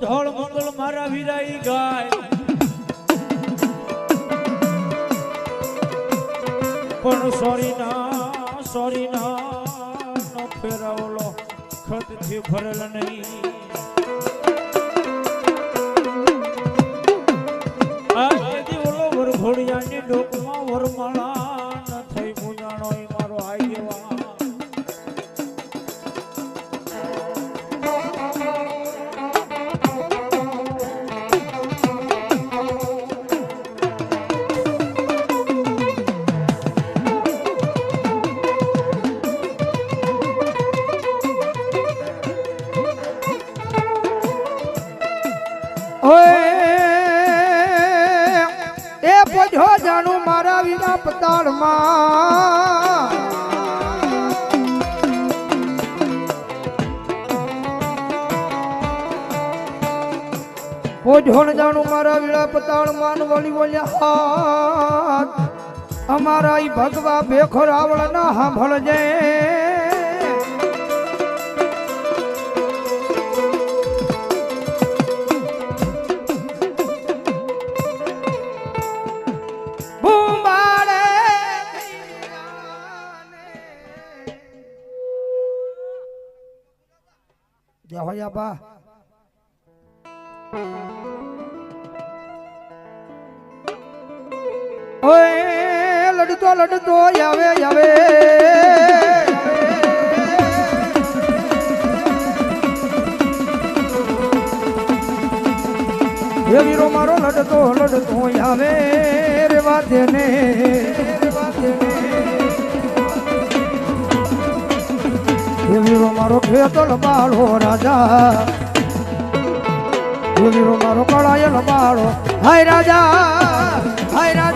ધોળ મંગળ મારા વિરાઈ ગાય. પણ સોરી ના સોરી ના નો ફેરાવલો ખતથી ભરેલ નહીં. આ ઓલો વરઘોડિયાની ડોકમાં પતાળમાં ને વળી બોલ્યા હાથ અમારા ભગવા ભેખો રાવળ ના સાંભળજે હોયા બા. લડતો લડતો આવે આવે. વીરો, મારો લડતો લડતો આવે રે વાતે ને વીરો, મારો ખેતલ બાળો રાજા. હે વીરો, મારો કળાયલ બાળો. હાય રાજા હાય રાજા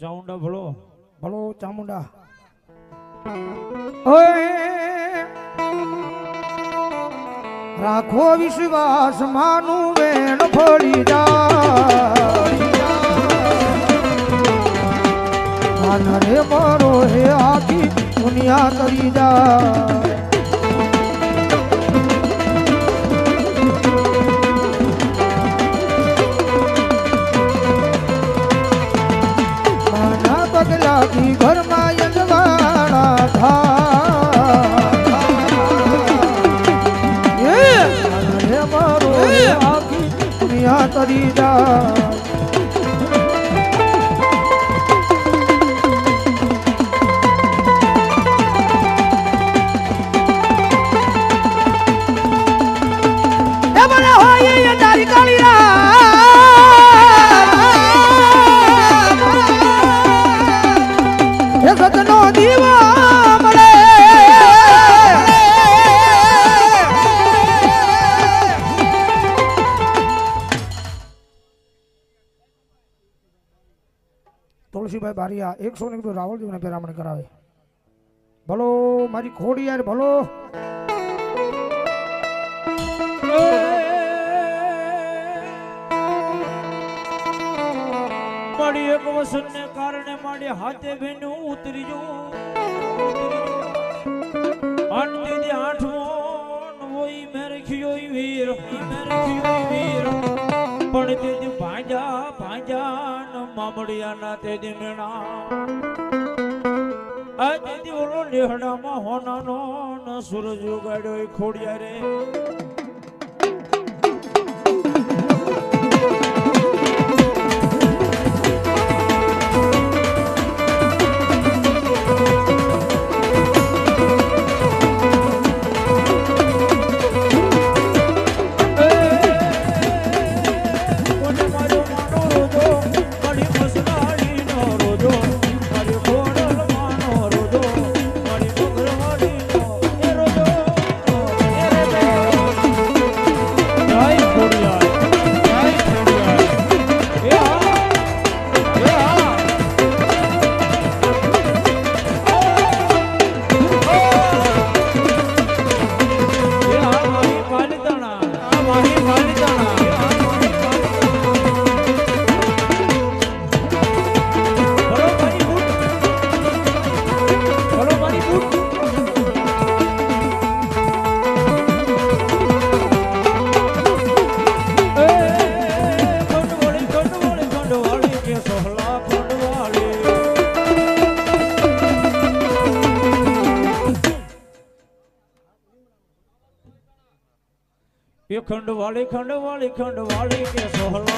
ચાઉંડા ભલો. ભલો ચામુંડા રાખો વિશ્વાસ, માનું વેણ ફળી જા રે મારો હે આખી દુનિયા કરી જા તુલસીભાઈ બારિયા એકસો ને કીધું રાવળદેવને પેરામણ કરાવે. ભલો, મારી ખોડી યાર ભલો. મારી એક વસનને કારણે મારી હાથે ભેનું ઉતરી જો આઠ દીદી આઠમો ખિયોઈ વીર મેરે ખિયોઈ વીર. પણ દીદી ભાંજા ભાંજા ન તે મેણા આ દીદી ઓલો લેહડામાં હોનાનો સૂરજ ઉગાડ્યો ખોડિયા રે. ખંડ વાળી ખંડ વાળી ખંડ વાળી કે સોહલા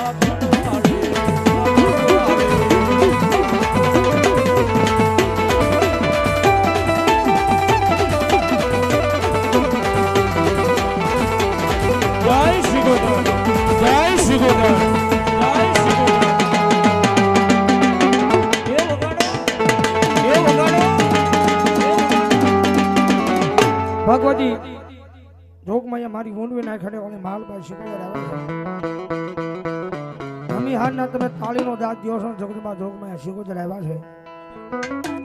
દાંત જગતમાં જોગમાં શિકોદર આવ્યા છે.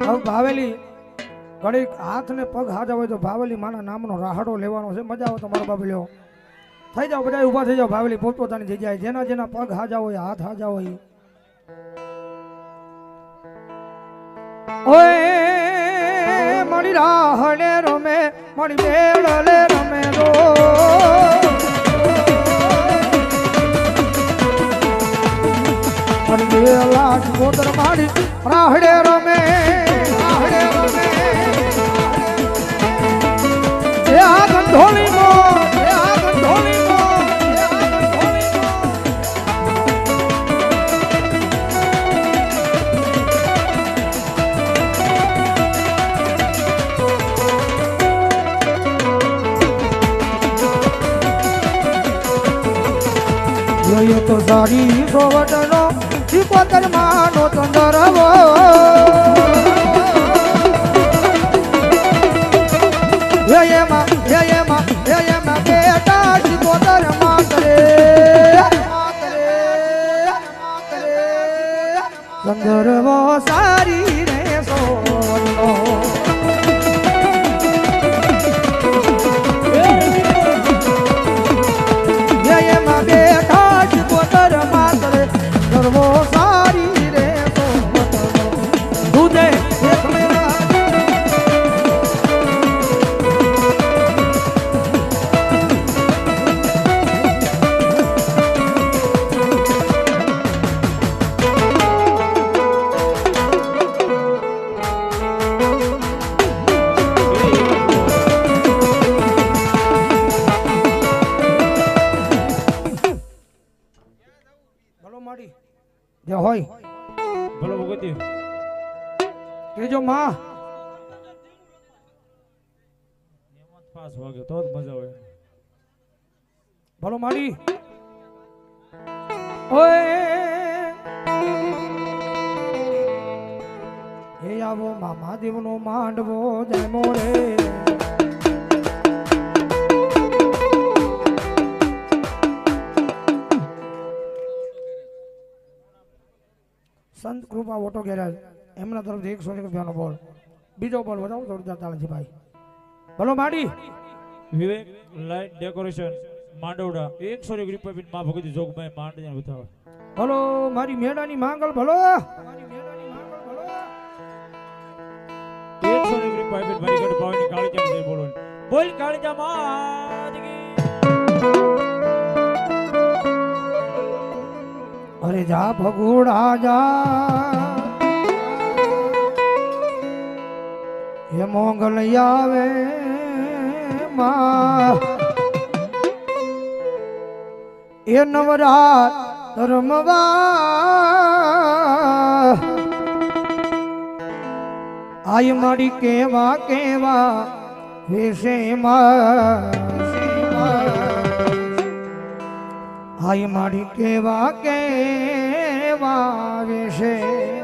હવે ભાવેલી ઘડીક હાથ ને પગ હાજા હોય તો ભાવેલી માના નામનો રાહડો લેવાનો છે. મજા આવે તમારો બાબલ્યો થઈ જાઓ બધા ઊભા થઈ જાઓ. ભાવેલી પોતપોતાની જગ્યાએ જેના જેના પગ હાજા હોય હાથ હાજા હોય ઓય, મણી રાહડે રમે, મણી બેળલે રમે રો મારી બેલા ગોદર મારી રાહડે રમે રાહડે રમે. સોવટનો સિકોતર માનો ચંદરવો એમાં એમાં એમાં બેટા માતરે માતરે ચંદરવો સારી મજા આવે. ભલો માડી. હે આવો મામા દેવનો માંડવો જય મોરે. સંત કૃપા ઓટો ગેરેજ. એમના તરફથી એકસો એક રૂપિયાનો બોલ. બીજો બોલ વધારો જોરદાર તાળજી ભાઈ. ભલો માડી. વિવેક લાઈટ ડેકોરેશન માંડવડા એકસો એક રૂપિયા બિનમાં ભગવતી જોગમાં માંડ બતાવે હલો મારી મેળાની માંગલ ભલો મારી મેળાની માંગલ ભલો એકસો એક રૂપિયા બિન મારી ગઢ ભાવની કાળી ચાલ બોલો. બોલ કાળી જા માત અરે જા ભગુડા જા. હે મોગલ આવે માં એ નવરાત ધર્મવા. આય મારી કેવા કેવા વિશે હાય મારી કેવા કેવા વિશે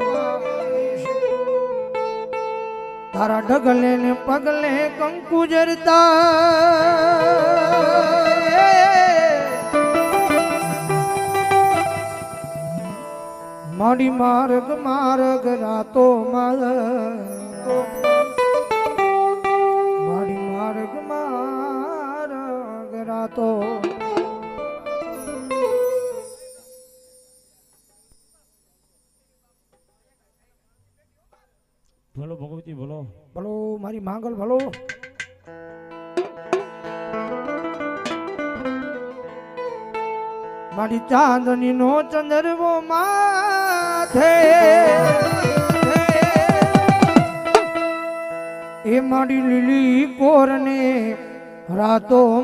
તારા ઢગલે ને પગલે કંકુ જરતા. મારી માર્ગ માર્ગ રાતો માલ. મારી માર્ગ માર્ગ રાતો ભલો, મારી માંગલ ભલો. મારી ચાંદની નો ચંદરવો માથે. એ મારી લીલી કોરને રાતો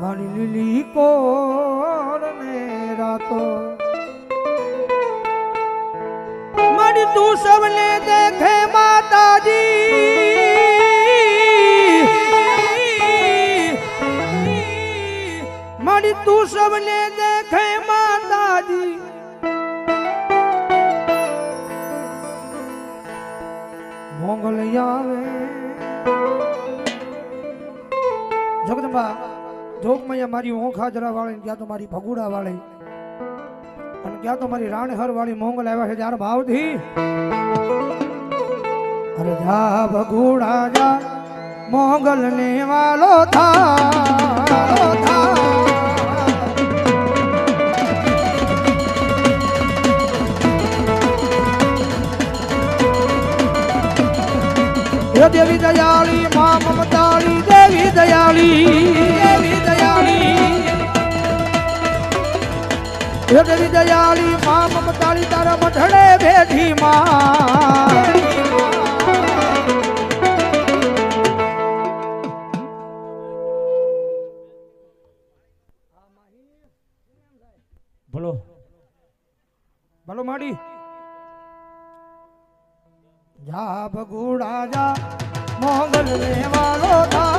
મારી લીલી કોરને રાતો તું સબને દેખે માતાજી. મારી તું સબને દેખે માતાજી. મોંગલ આવે જગદંબા, જોગમૈયા મારી ઓંખા જરા વાળી ત્યાં તો મારી ભગુડા વાળી. અને ક્યાં તો મારી રાણહર વાળી મોંગલ આવ્યા છે ત્યારે ભાવથી. અરે જા ભગુડા જા મોંગલ ને વાલો થા. દેવી દયાળી, મા મમતાળી, દેવી દયાળી દેવી દયાળી. દેવી દયાળી મા મમતાળી તારા મઢડે બેઠી માં. બોલો. ભલો માડી. જા ભગુડા જા મોગલ ને વાલો થા.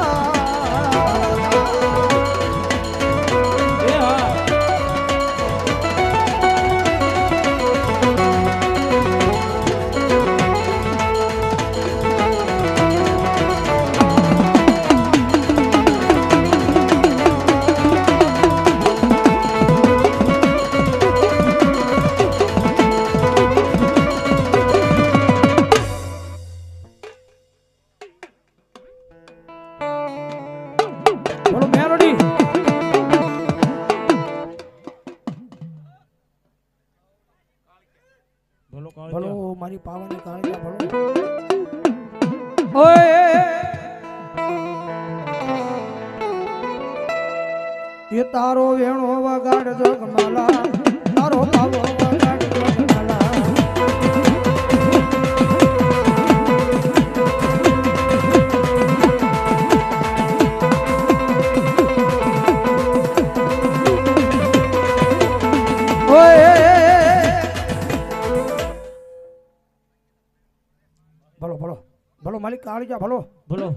ભલો જા ભલો ભલો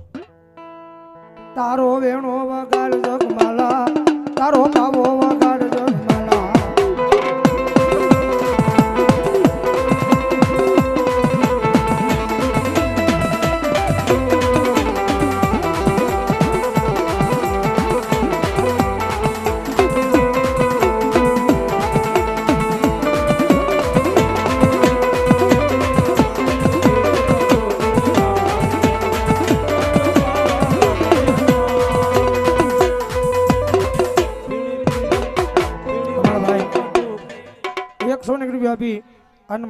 તારો વેણો વગાડ જગમાલા તારો પાવો વગાડ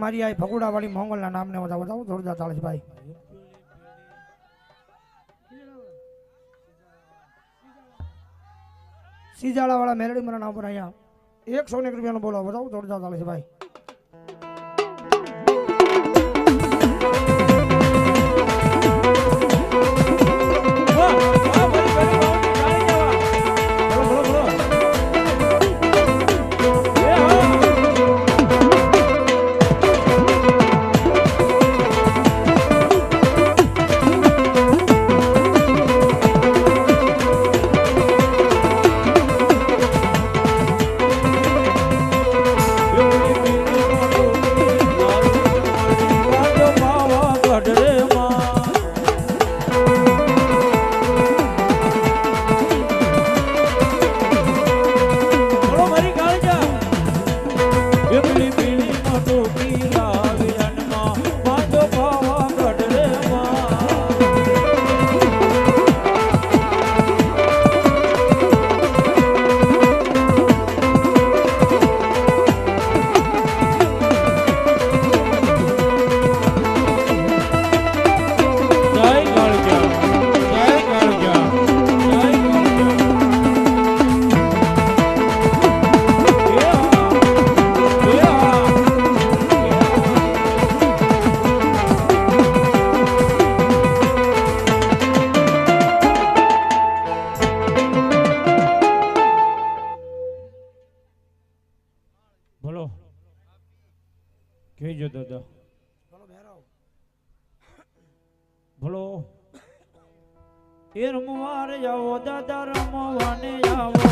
મારી આ ફગુડા વાળી મોંગલના નામને વધાવો વધાવો, જોરદાર ચાલે ભાઈ. સીજાળા વાળા મેલડી મારા નામ પર અહીંયા એકસો ને રૂપિયાનો બોલો વધાવો, જોરદાર ચાલે છે ભાઈ. ભલો એ રમવાર આવો દાદા રમવાને આવો